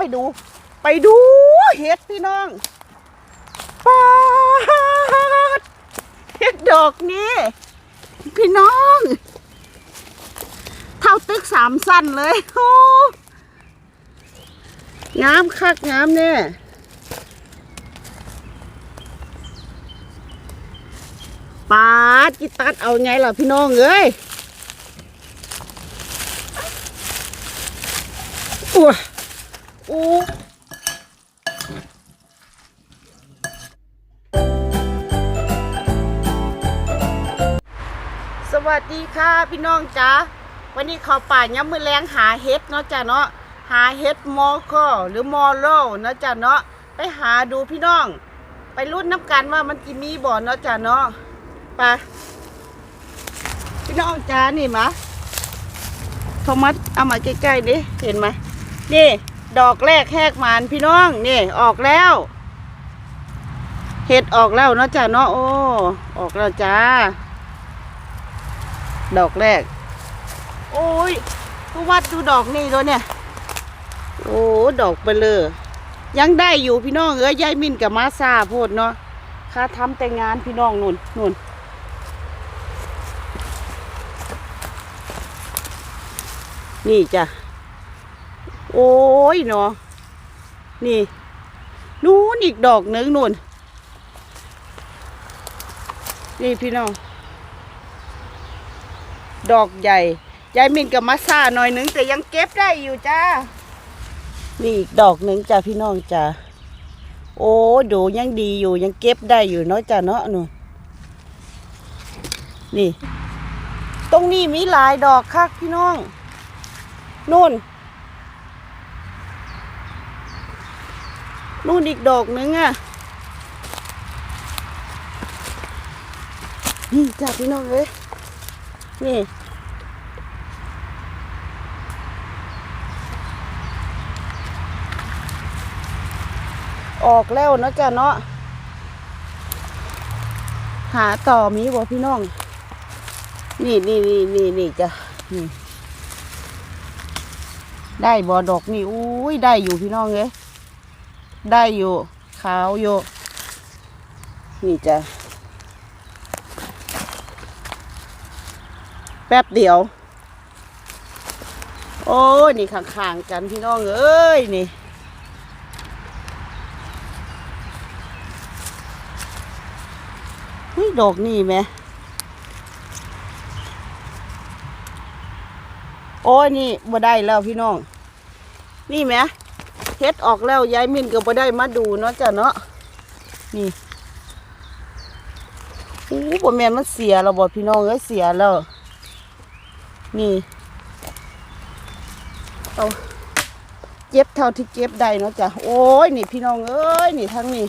ไปดู ไปดูเห็ดพี่น้องปาดเห็ดดอกนี้ พี่น้อง เท่าตึกสามสั้นเลยโอ้งามคักงามเนี่ยปาดจิตัดเอาไงล่ะพี่น้องเอ้ยอ้ว อู้สวัสดีค่ะพี่น้องจ้าวันนี้เขาป่าย้ำมือแรงหาเห็ดเนาะจ้ะเนาะหาเห็ดมอคอหรือมอโลเนาะจ้ะเนาะไปหาดูพี่น้อง ไปรุ่นน้ำกันว่ามันกิมีบ่อเนาะจ้ะเนาะไปพี่น้องจ้านี่มะโทมัสเอามาใกล้ๆดิเห็นไหมนี่ ดอกแรกแหกหมานพี่น้องนี่ออกแล้วเห็ดออกแล้วเนาะจ้ะเนาะโอ้ออกแล้วจ้า ดอกแรก โอ้ยผู้วัดดูดอกนี่ตัวเนี่ย โอ้ดอกเบลอยังได้อยู่พี่น้องเอ้ยยายมินกับมาซาโพดเนาะค่าทำแต่งานพี่น้องนุ่นนุ่นนี่จ้ะ โอ้ยเนาะนี่นู้นอีกดอกหนึ่งนุ่น นี่พี่น้อง ดอกใหญ่ยายมินกับมาซาหน่อยหนึง แต่ยังเก็บได้อยู่จ้า นี่อีกดอกหนึ่งจ้าพี่น้องจ้าโอ้ดูยังดีอยู่ยังเก็บได้อยู่เนาะจ้าเนาะนูนี่ ตรงนี้มีหลายดอกคักพี่น้องนู่น นู่นอีกดอกหนึงอะ นี่จ้าพี่น้องเอ้ยนี่ออกแล้วเนาะจ้ะเนาะหาต่อมีบ่พี่น้อง นี่นี่นี่นี่นี่จ้ะนี่ได้บ่ดอกนี่อุ้ยได้อยู่พี่น้องเอ้ย ได้อยู่ ขาวอยู่ นี่จ้ะ แป๊บเดียว โอ้ยนี่ข้างๆกันพี่น้องเอ้ย นี่เฮ้ยดอกนี่ไหมโอ้ยนี่บ่ได้แล้วพี่น้อง นี่ไหม เฮ็ดออกแล้วยายมินก็บ่ได้มาดูเนาะจ้ะเนาะนี่โอ้บ่แม่นมันเสียแล้วบ่พี่น้องเอ้ยเสียแล้ว นี่เอาเจ็บเท่าที่เก็บได้เนาะจ้ะโอ้ยนี่พี่น้องเอ้ยนี่ทั้งนี้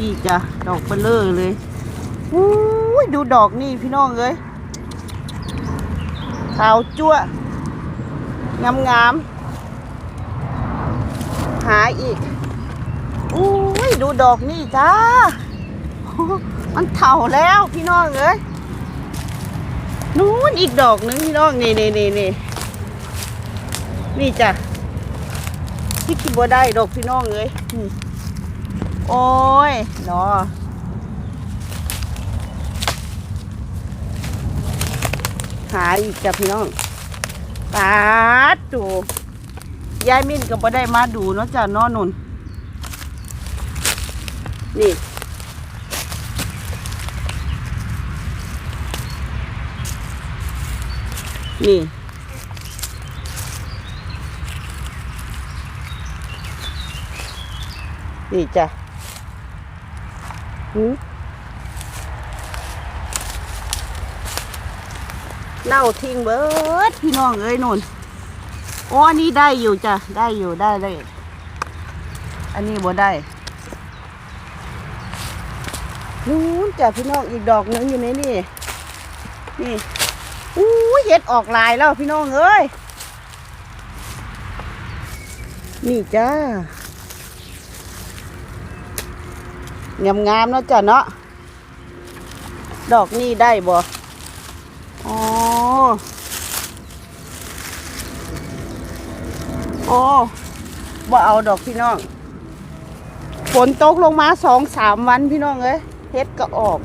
นี่จ้ะดอกเบลเลอร์เลยอู้ยดูดอกนี่พี่น้องเอ้ยขาวจั่วงามงามๆหาอีกอู้ยดูดอกนี่จ้ามันเถ่าแล้วพี่น้องเอ้ยนู้นอีกดอกหนึงพี่น้องนี่นี่นี่นี่นี่จ้ะที่คิดว่าได้ดอกพี่น้องเอ้ยนี่ โอ้ยเนาะหาอีกจ้ะพี่น้องปาดดูยายมิ้นก็บ่ได้มาดูเนาะจ้ะเนอนุนนี่นี่ นี่จ้ะ เน่าทิ้งเบิดพี่น้องเอ้ยนุ่นอ้อันนี้ได้อยู่จ้ะ ได้อยู่ได้เลย อันนี้บ่ได้นู้นจ้ะพี่น้องอีกดอกหนึงอยู่ในนี่ นี่อู้ยเห็ดออกลายแล้วพี่น้องเอ้ย นี่จ้า งามๆเนาะจ้ะเนาะดอกนี่ได้บ่อ๋อโอ้บ่เอาดอกพี่น้อง ฝนตกลงมาสองสามวันพี่น้องเอ้ยเฮ็ดก็ออก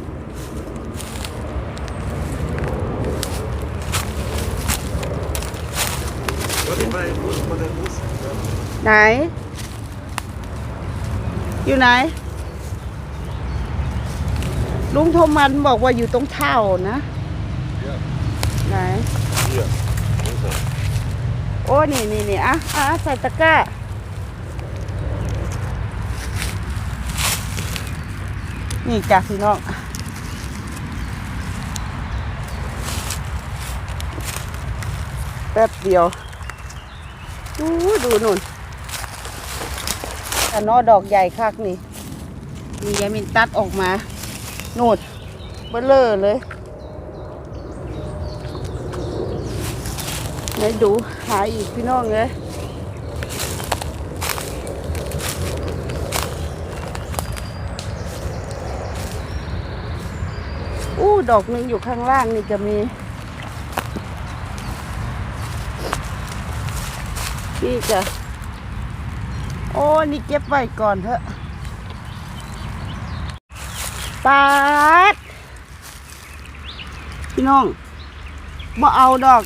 ไหน อยู่ไหน ลุงโทมันบอกว่าอยู่ตรงเท่านะ Ja. ไหน Hier. Wo ist er? โอ้นี่นี่นี่อะอะใส่ตะกร้า นี่จ้ะพี่น้องแป๊บเดียว ดูดูนุ่นแต่นอดอกใหญ่คักนี่นี่ยายมินตัดออกมา นูดเบลเลอร์เลยไหนดูหาอีกพี่น้องเลยอู้ดอกหนึงอยู่ข้างล่างนี่จะมีนี่จะโอ้นี่เก็บไว้ก่อนเถอะ ปาดพี่น้องบ่เอาดอก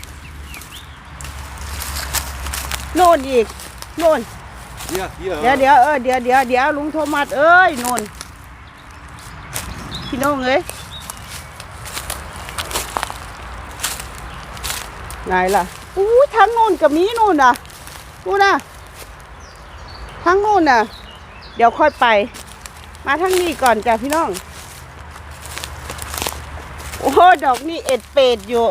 โน่นอีกโน่น Ja, hier. เดี๋ยวเดี๋ยวเออเดี๋ยวเดี๋ยวเดี๋ยวลุงโทมัสเอ้ยโน่นพี่น้องเอ้ยไหนล่ะอู้ทางโน่นกับมีโน่นน่ะนู่นน่ะทางโน่นน่ะ เดี๋ยวค่อยไป มาทางนี้ก่อนจ้ะพี่น้องโอ้โห ดอกนี่เอ็ดเป็ดอยู่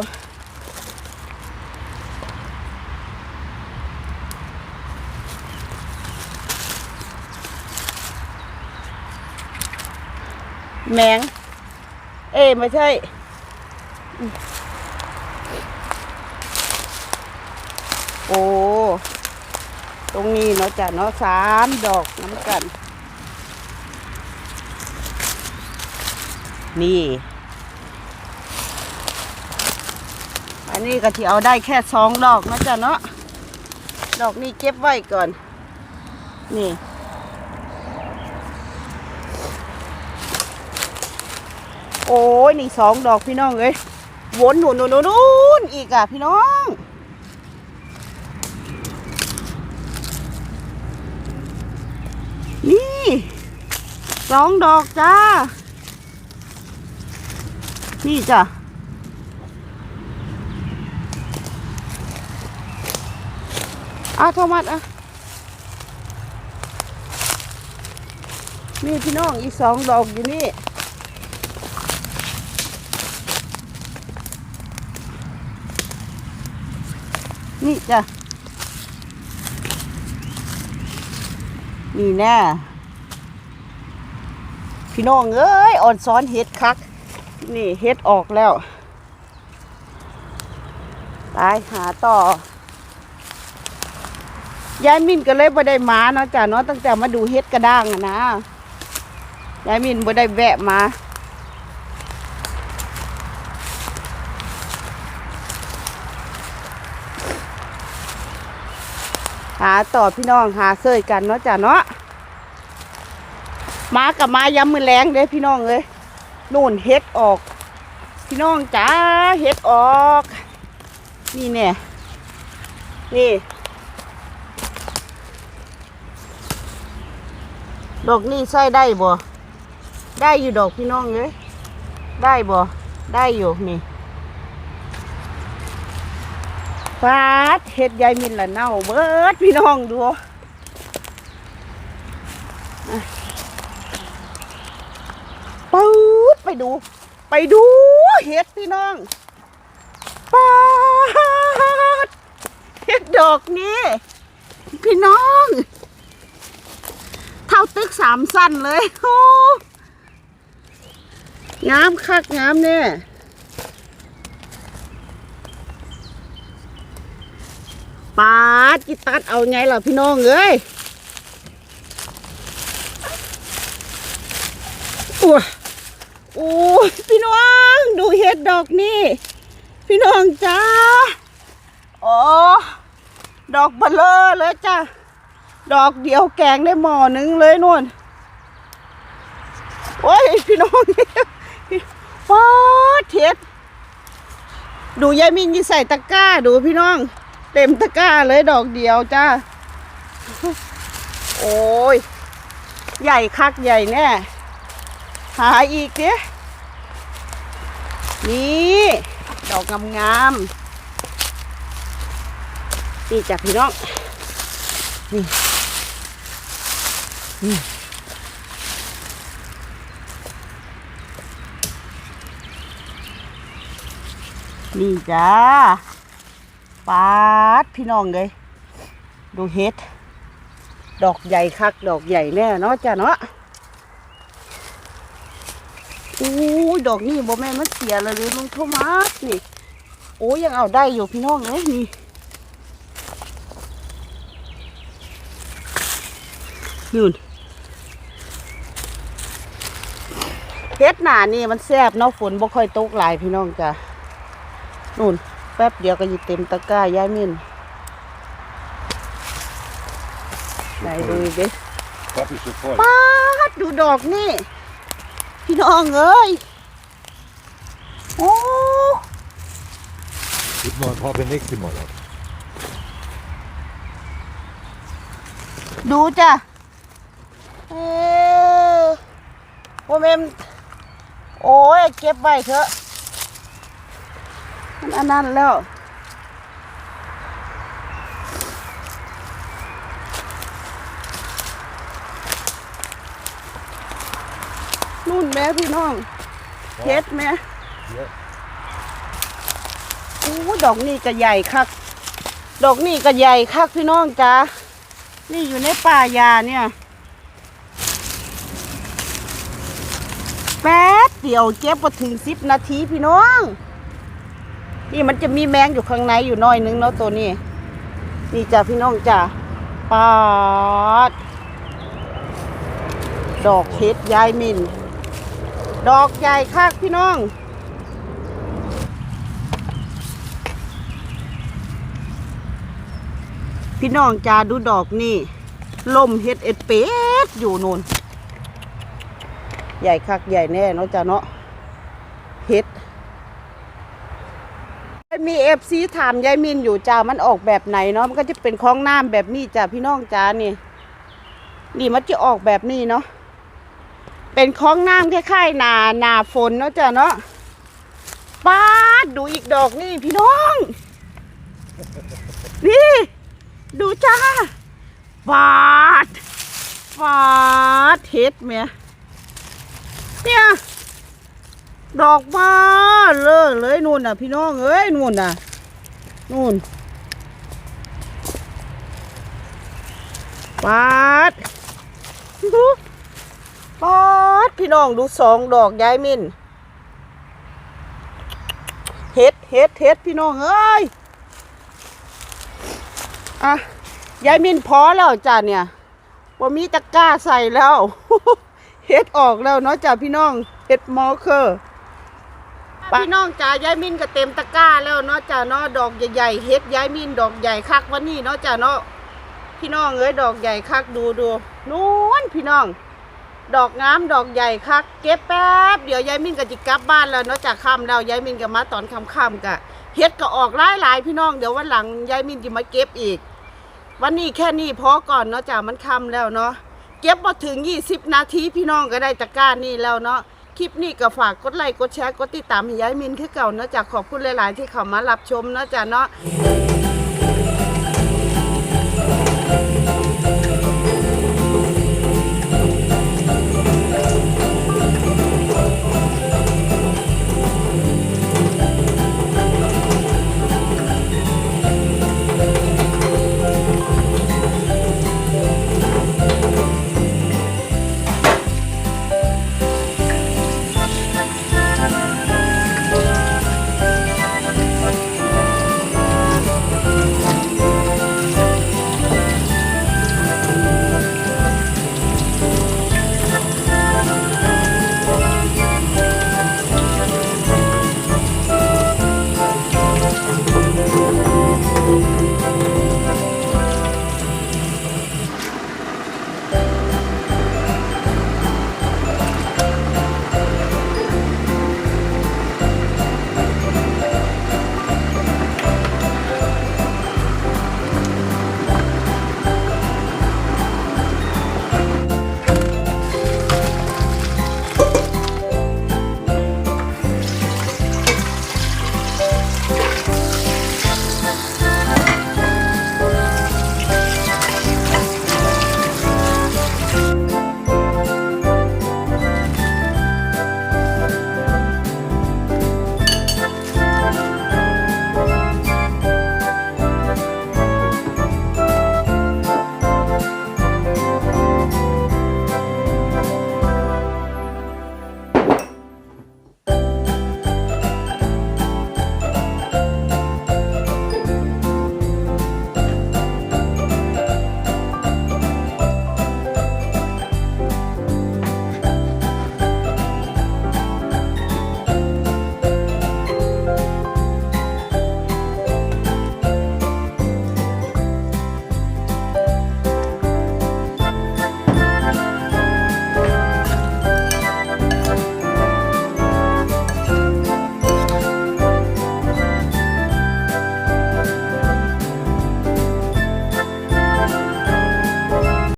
แมง เอ้ไม่ใช่ โอ้ ตรงนี้เนาะจ้ะเนาะสามดอกน้ำกัน นี่ นนี้ก็ที่เอาได้แค่สองดอกนะจ้ะเนาะดอกนี้เก็บไว้ก่อน นี่โอ้ยนี่สองดอกพี่น้องเอ้ยวนหนุนหนุนหนุนหนุนอีกอะพี่น้อง นี่สองดอกจ้า นี่จ้ะ อะโทมัสอะนี่พี่น้องอีกสองดอกอยู่นี่นี่จ้ะนี่แน่พี่น้องเอ้ยอ่อนซ้อนเฮ็ดคัก นี่เฮ็ดออกแล้ว ตายหาต่อ ยายมินก็เลยบ่ได้มาเนาะจ้ะเนาะตั้งแต่มาดูเฮ็ดกระด้างอะนะยายมินบ่ได้แวะมาหาต่อพี่น้องหาเคยกันเนาะจ้ะเนาะมากับมาย้ำมือแรงเด้พี่น้องเอ้ยนู่นเฮ็ดออก พี่น้องจ้าเฮ็ดออก นี่เนี่ยนี่ ดอกนี่ใส่ได้บ่ ได้อยู่ดอกพี่น้องเอ้ยได้บ่ ได้อยู่นี่ฟาดเฮ็ดยายมินละเน่าเบิดพี่น้องดูปื๊ดไปดู ไปดูเฮ็ดพี่น้องปาดเฮ็ดดอกนี้ พี่น้อง เท่าตึกสามสั้นเลยโอ้งามคักงามเนี่ยปาดจิตัดเอาไงล่ะพี่น้องเอ้ยอ้วโอ้พี่น้องดูเห็ดดอกนี่ พี่น้องจ้าอ๋อดอกเบลเลอเลยจ้า ดอกเดียวแกงได้หม้อหนึงเลยนู่นโอ้ยพี่น้องว้าเท็ดดูยายมินยี่ใส่ตะกร้าดูพี่น้อง เต็มตะกร้าเลยดอกเดียวจ้า โอ้ย ใหญ่คักใหญ่แน่ หาอีกเด้นี่ดอกงามๆนี่จ้ะพี่น้อง นี่ นี่จ้าปาดพี่น้องเลยดูเฮ็ด ดอกใหญ่คัก ดอกใหญ่แน่เนาะจ้ะเนาะอู้ดอกนี่บ่แม่มันเสียเลยเลยลุงโทมัสนี่โอ้ยังเอาได้อยู่พี่น้องเอ้ยนี่นู่น เฮ็ดหนานี่มันแซ่บเนาะฝนบ่ค่อยตกหลายพี่น้องจ้ะนู่น แป๊บเดียวก็หยิบเต็มตะกร้ายายมินไหนดูอีกดิ Kaffee ist schon voll. ป้าดดูดอกนี่ พี่น้องเอ้ยโอ้ Gib mal ein paar für nächstes Mal ab. ดูจ้ะเออโอเมม โอ้ยเก็บไว้เถอะมันอันนั้นแล้วนู่นแม่พี่น้องเฮ็ดแม่เยอะโอ้ดอกนี่ก็ใหญ่คัก ดอกนี่ก็ใหญ่คักพี่น้องจ้านี่อยู่ในป่ายาเนี่ยแป๊บเดียวเก็บมาถึงสิบนาทีพี่น้อง นี่มันจะมีแมงอยู่ข้างในอยู่น้อยนึงเนาะตัวนี้นี่จ้าพี่น้องจ้าปาด ดอกเฮ็ดยายมิน ดอกใหญ่คักพี่น้องพี่น้องจ้าดูดอกนี่ลมเฮ็ดเอ็ดเป็ดอยู่นู่น ใหญ่คักใหญ่แน่เนาะจ้าเนาะเฮ็ดมีเอฟซีถามยายมินอยู่จ้ามันออกแบบไหนเนาะมันก็จะเป็นคล้องน้ำแบบนี้จ้าพี่น้องจ้านี่นี่มันจะออกแบบนี้เนาะเป็นคล้องน้ำคล้ายๆนานาฝนเนาะจ้าเนาะป้าดดูอีกดอกนี่พี่น้อง นี่ ดูจ้าฟาดฟาดเฮ็ดเมีย เนี่ย ดอกมาเลยเลยนู่นน่ะ พี่น้องเอ้ยนู่นน่ะนู่นฟาดดูฟาดพี่น้องดูสองดอกยายมินเฮ็ดเฮ็ดเฮ็ดพี่น้องเอ้ยอะยายมินพอแล้วจ้ะเนี่ยว่ามีตะกร้าใส่แล้ว เฮ็ดออกแล้วเนาะจ้ะพี่น้องเฮ็ดมอเคอร์พี่น้องจ้ะยายมินก็เต็มตะกร้าแล้วเนาะจ้ะเนาะดอกใหญ่ๆเฮ็ดยายมินดอกใหญ่คักวันนี้เนาะจ้ะเนาะพี่น้องเอ้ยดอกใหญ่คักดูดูนู้นพี่น้อง ดอกงามดอกใหญ่คัก เก็บแป๊บเดี๋ยวยายมินก็จิกลับบ้านแล้วเนาะจากค่ำแล้วยายมินก็มาตอนค่ำๆกะเฮ็ดก็ออกหลายหลายๆพี่น้องเดี๋ยววันหลังยายมินจะมาเก็บอีก วันนี้แค่นี้พอก่อนเนาะจ้ะมันค่ำแล้วเนาะ เก็บมาถึง 20 นาทีพี่น้องก็ได้ตะกร้านี่แล้วเนาะคลิปนี้ก็ฝากกดไลค์กดแชร์กดติดตามให้ยายมินคือเก่าเนาะจ้ะขอบคุณหลาย ๆ ที่เข้ามารับชมเนาะจ้ะเนาะ